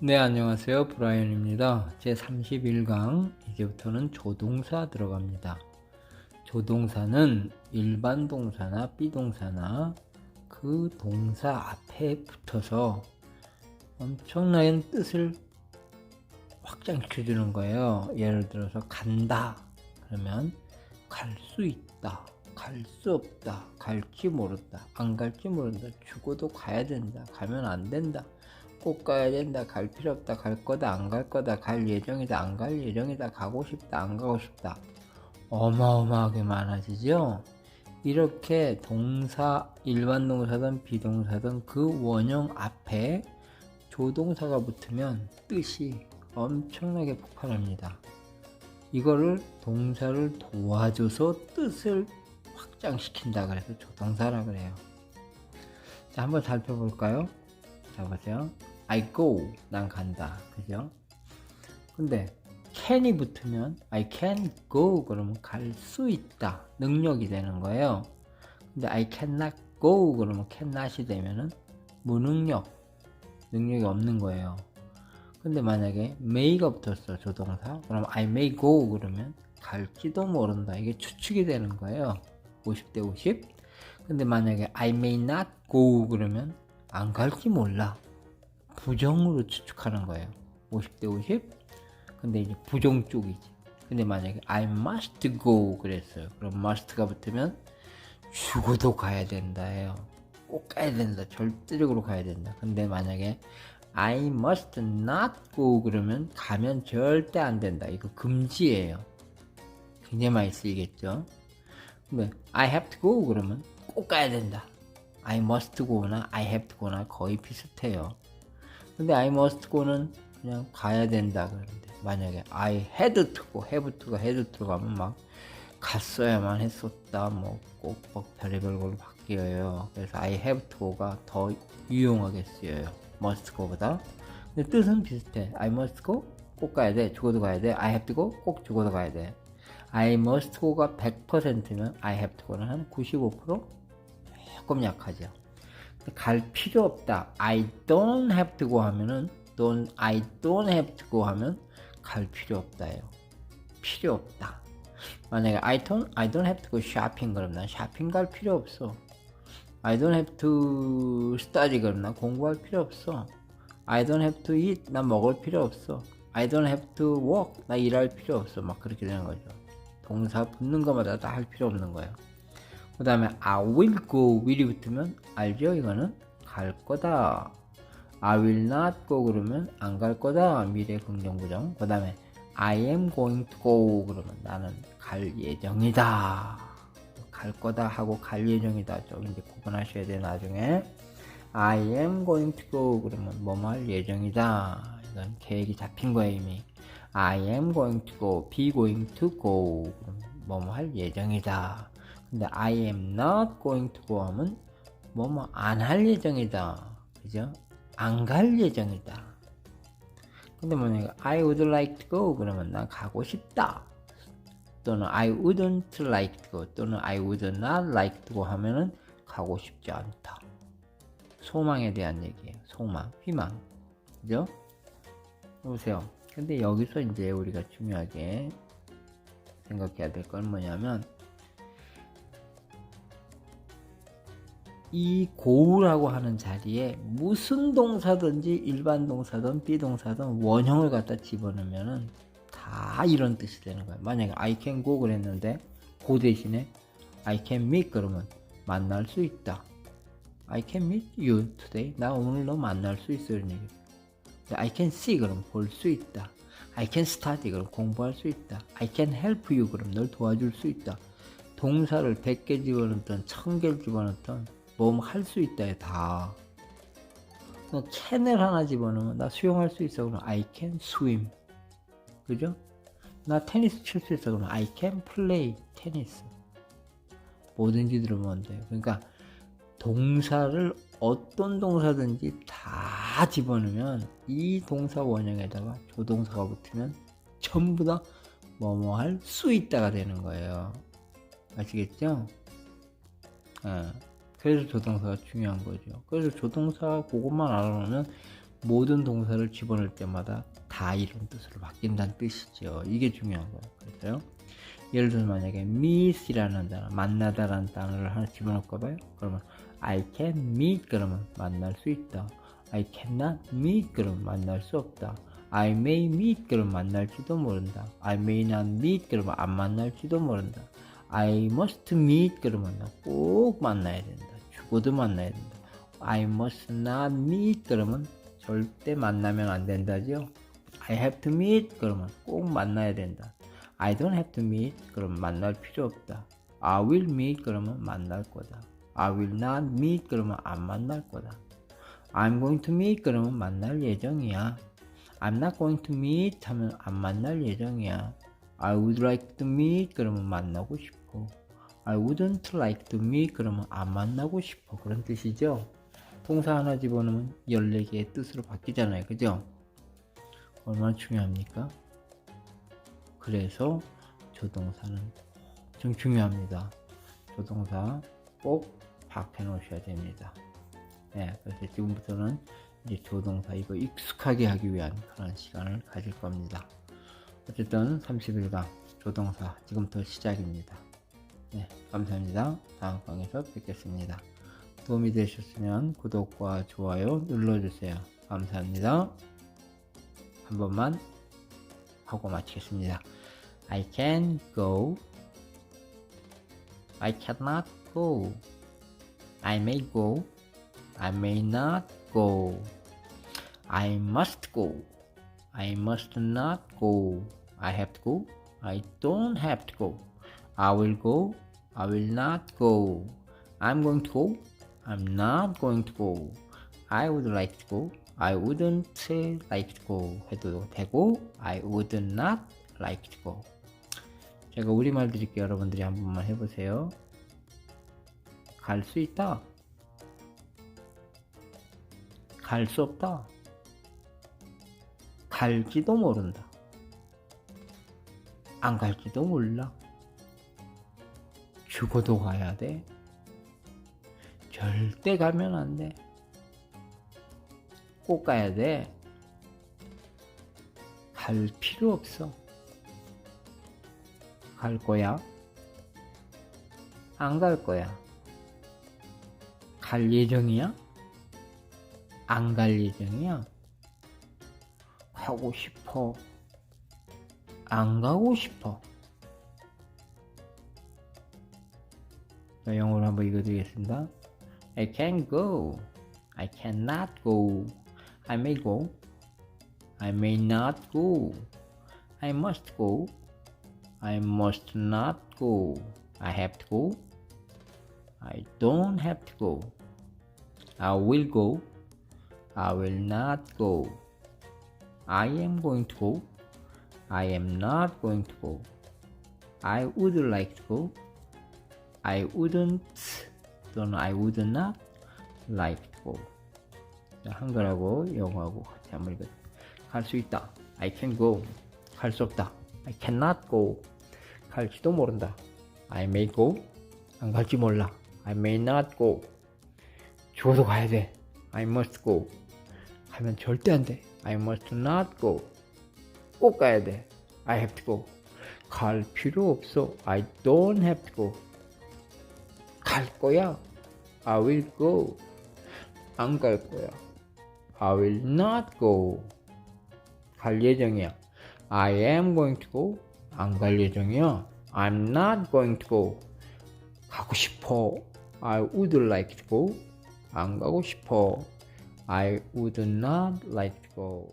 네, 안녕하세요. 브라이언입니다. 제 31강, 이제부터는 조동사 들어갑니다. 조동사는 일반 동사나 비동사나 그 동사 앞에 붙어서 엄청나게 뜻을 확장시켜 주는 거예요. 예를 들어서 간다. 그러면 갈 수 있다. 갈 수 없다. 갈지 모른다. 안 갈지 모른다. 죽어도 가야 된다. 가면 안 된다. 꼭 가야 된다. 갈 필요 없다. 갈 거다. 안 갈 거다. 갈 예정이다. 안 갈 예정이다. 가고 싶다. 안 가고 싶다. 어마어마하게 많아지죠? 이렇게 동사, 일반 동사든 비동사든 그 원형 앞에 조동사가 붙으면 뜻이 엄청나게 폭발합니다. 이거를 동사를 도와줘서 뜻을 확장시킨다 그래서 조동사라 그래요. 자, 한번 살펴볼까요? 자, 보세요. I go. 난 간다. 그죠? 근데 can이 붙으면 I can go 그러면 갈 수 있다. 능력이 되는 거예요. 근데 I cannot go 그러면 cannot이 되면은 무능력. 능력이 없는 거예요. 근데 만약에 may가 붙었어 조동사 그럼 I may go 그러면 갈지도 모른다 이게 추측이 되는 거예요 50대 50 근데 만약에 I may not go 그러면 안 갈지 몰라 부정으로 추측하는 거예요 50대 50 근데 이제 부정 쪽이지 근데 만약에 I must go 그랬어요 그럼 must가 붙으면 죽어도 가야 된다예요 꼭 가야 된다 절대적으로 가야 된다 근데 만약에 I must not go 그러면 가면 절대 안 된다. 이거 금지예요. 굉장히 많이 쓰이겠죠. 근데 I have to go 그러면 꼭 가야 된다. I must go나 I have to go나 거의 비슷해요. 근데 I must go는 그냥 가야 된다 그러는데 만약에 I had to go, have to가 had to 가면 막 갔어야만 했었다 뭐꼭 뭐 별의별 걸로 바뀌어요. 그래서 I have to go가 더 유용하게 쓰여요. must go보다. 근데 뜻은 비슷해. I must go 꼭 가야 돼. 죽어도 가야 돼. I have to go 꼭 죽어도 가야 돼. I must go가 100%면 I have to go는 한 95% 조금 약하죠. 갈 필요 없다. I don't have to go 하면은 don't I don't have to go 하면 갈 필요 없다예요. 필요 없다. 만약에 I don't I don't have to go shopping 그러면 난 쇼핑 갈 필요 없어. I don't have to study 그럼 난 공부할 필요 없어. I don't have to eat 난 먹을 필요 없어. I don't have to work 나 일할 필요 없어. 막 그렇게 되는 거죠. 동사 붙는 것마다 다 할 필요 없는 거예요. 그 다음에 I will go will이 붙으면 알죠? 이거는 갈 거다. I will not go 그러면 안 갈 거다. 미래 긍정부정. 그 다음에 I am going to go 그러면 나는 갈 예정이다. 갈 거다 하고 갈 예정이다. 좀 이제 구분하셔야 돼 나중에. I am going to go 그러면 뭐뭐 할 예정이다. 이건 계획이 잡힌 거예요 이미. I am going to go, be going to go 그럼 뭐뭐 할 예정이다. 근데 I am not going to go 하면 뭐뭐 안 할 예정이다. 그죠? 안 갈 예정이다. 근데 만약에 I would like to go 그러면 난 가고 싶다. 또는 I wouldn't like to go 또는 I would not like to go 하면은 가고 싶지 않다. 소망에 대한 얘기예요. 소망, 희망. 그죠? 보세요. 근데 여기서 이제 우리가 중요하게 생각해야 될 건 뭐냐면 이 고우라고 하는 자리에 무슨 동사든지 일반 동사든 비동사든 원형을 갖다 집어넣으면은 다 이런 뜻이 되는 거예요. 만약에 I can go 그랬는데 고 대신에 I can meet 그러면 만날 수 있다. I can meet you today. 나 오늘 너 만날 수 있어 이런 얘기. I can see 그럼 볼 수 있다. I can study 그럼 공부할 수 있다. I can help you 그럼 널 도와줄 수 있다. 동사를 100개 집어넣든 1000개 집어넣든 뭐할수 있다 다. 너 캔을 하나 집어넣으면 나 수영할 수 있어 그럼 I can swim. 그죠? 나 테니스 칠 수 있어 그러면 I can play 테니스. 뭐든지 들으면 돼요. 그러니까 동사를 어떤 동사든지 다 집어넣으면 이 동사 원형에다가 조동사가 붙으면 전부 다 뭐뭐 할 수 있다가 되는 거예요. 아시겠죠? 예. 그래서 조동사가 중요한 거죠. 그래서 조동사 그것만 알아놓으면 모든 동사를 집어넣을 때마다 다 이런 뜻으로 바뀐다는 뜻이죠. 이게 중요한 거예요. 그래서요. 예를 들어 만약에 meet이라는 단어, 만나다라는 단어를 하나 집어넣을까 봐요. 그러면 I can meet 그러면 만날 수 있다. I cannot meet 그러면 만날 수 없다. I may meet 그러면 만날지도 모른다. I may not meet 그러면 안 만날지도 모른다. I must meet 그러면 꼭 만나야 된다. 죽어도 만나야 된다. I must not meet 그러면 절대 만나면 안 된다죠. I have to meet 그러면 꼭 만나야 된다. I don't have to meet 그러면 만날 필요 없다. I will meet 그러면 만날 거다. I will not meet 그러면 안 만날 거다. I'm going to meet 그러면 만날 예정이야. I'm not going to meet 하면 안 만날 예정이야. I would like to meet 그러면 만나고 싶어. I wouldn't like to meet 그러면 안 만나고 싶어. 그런 뜻이죠. 동사 하나 집어넣으면 14개의 뜻으로 바뀌잖아요. 그죠? 얼마나 중요합니까? 그래서 조동사는 좀 중요합니다. 조동사 꼭 박해 놓으셔야 됩니다. 네, 그래서 지금부터는 이제 조동사 이거 익숙하게 하기 위한 그런 시간을 가질 겁니다. 어쨌든 30일간 조동사 지금부터 시작입니다. 네, 감사합니다. 다음 강에서 뵙겠습니다. 도움이 되셨으면 구독과 좋아요 눌러주세요. 감사합니다. 한 번만 하고 마치겠습니다. I can go. I cannot go. I may go. I may not go. I must go. I must not go. I have to go. I don't have to go. I will go. I will not go. I'm going to go. I'm not going to go. I would like to go. I wouldn't like to go 해도 되고 I would not like to go. 제가 우리말 드릴게요. 여러분들이 한 번만 해보세요. 갈 수 있다. 갈 수 없다. 갈지도 모른다. 안 갈지도 몰라. 죽어도 가야 돼. 절대 가면 안 돼. 꼭 가야 돼. 갈 필요 없어. 갈 거야? 안 갈 거야? 갈 예정이야? 안 갈 예정이야? 가고 싶어. 안 가고 싶어. 영어로 한번 읽어드리겠습니다. I can go. I cannot go. I may go. I may not go. I must go. I must not go. I have to go. I don't have to go. I will go. I will not go. I am going to go. I am not going to go. I would like to go. I wouldn't 또는 I would not like go. 자, 한글하고 영어하고 같이 한번 읽어. 갈수 있다. I can go. 갈 수 없다. I cannot go. 갈지도 모른다. I may go. 안 갈지 몰라. I may not go. 죽어도 가야 돼. I must go. 가면 절대 안 돼. I must not go. 꼭 가야 돼. I have to go. 갈 필요 없어. I don't have to go. 갈 거야. I will go. 안 갈 거야. I will not go. 갈 예정이야. I am going to go. 안 갈 예정이야. I'm not going to go. 가고 싶어. I would like to go. 안 가고 싶어. I would not like to go.